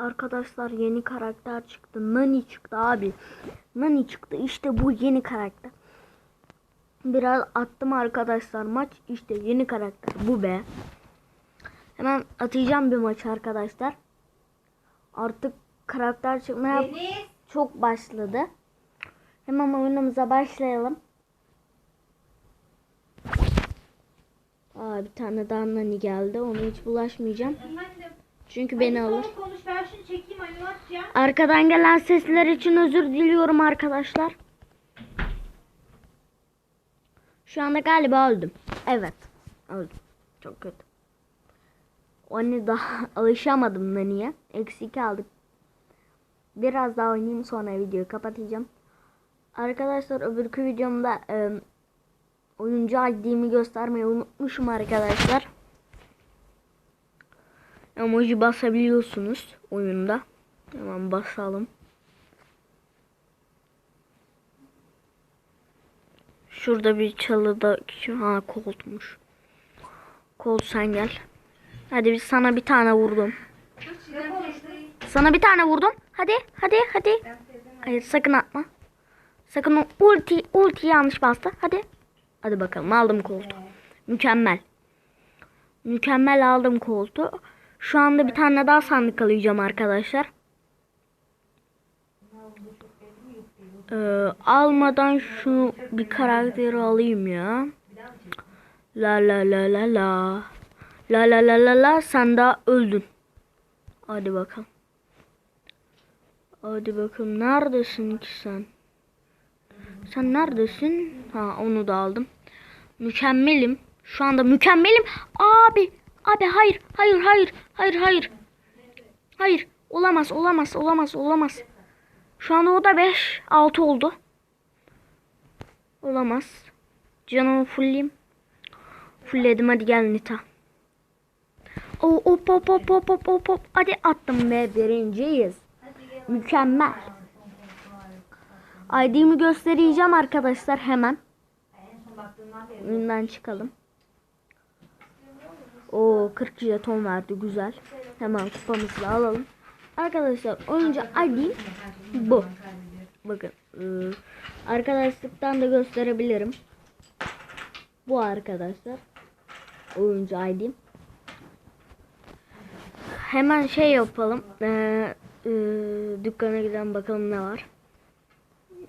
Arkadaşlar yeni karakter çıktı. Nani çıktı abi. Nani çıktı. İşte bu yeni karakter. Biraz attım arkadaşlar maç. İşte yeni karakter bu be. Hemen atacağım bir maç arkadaşlar. Artık karakter çıkmaya Deniz. çok başladı. Hemen oyunumuza başlayalım. Aa, bir tane daha nani geldi. Ona hiç bulaşmayacağım. Çünkü beni alır. Konuş ben şunu çekeyim animasyon. Arkadan gelen sesler için özür diliyorum arkadaşlar. Şu anda galiba öldüm. Evet. Öldüm. Çok kötü. Onu daha alışamadım Nani'ye. Eksik aldık. Biraz daha oynayayım sonra videoyu kapatacağım. Arkadaşlar öbürkü videomda e, oyuncu ID'mi göstermeyi unutmuşum arkadaşlar. Emoji basabiliyorsunuz oyunda. Hemen basalım. Şurada bir çalıda ha koltmuş. Kolt sen gel. Hadi biz sana bir tane vurdum. Sana bir tane vurdum. Hadi hadi hadi. Hayır sakın atma. Sakın o ulti ulti yanlış bastı. Hadi. Hadi bakalım aldım koltu. Mükemmel. Mükemmel aldım koltu. Şu anda bir tane daha sandık alacağım arkadaşlar. Ee, almadan şu bir karakteri alayım ya. La la la la la. La la la la la sen daha öldün. Hadi bakalım. Hadi bakalım neredesin ki sen? Sen neredesin? Ha onu da aldım. Mükemmelim. Şu anda mükemmelim. Abi. Abi hayır. Hayır hayır. Hayır hayır. Hayır. Olamaz olamaz olamaz olamaz. Şu anda o da 5 6 oldu. Olamaz. Canımı fullleyeyim. Fullledim hadi gel Nita. Oh, hop hop hop hop hop hop hop. Hadi attım ve birinciyiz. Mükemmel. ID'mi göstereceğim arkadaşlar hemen. Oyundan çıkalım. O 40 jeton verdi güzel. Hemen kupamızı alalım. Arkadaşlar oyuncu ID bu. Bakın. ıı, Arkadaşlıktan da gösterebilirim. Bu arkadaşlar. Oyuncu ID. Hemen şey yapalım. Ee, e, dükkana giden bakalım ne var.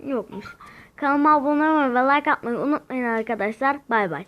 Yokmuş. Kanalıma abone olmayı ve like atmayı unutmayın arkadaşlar. Bay bay.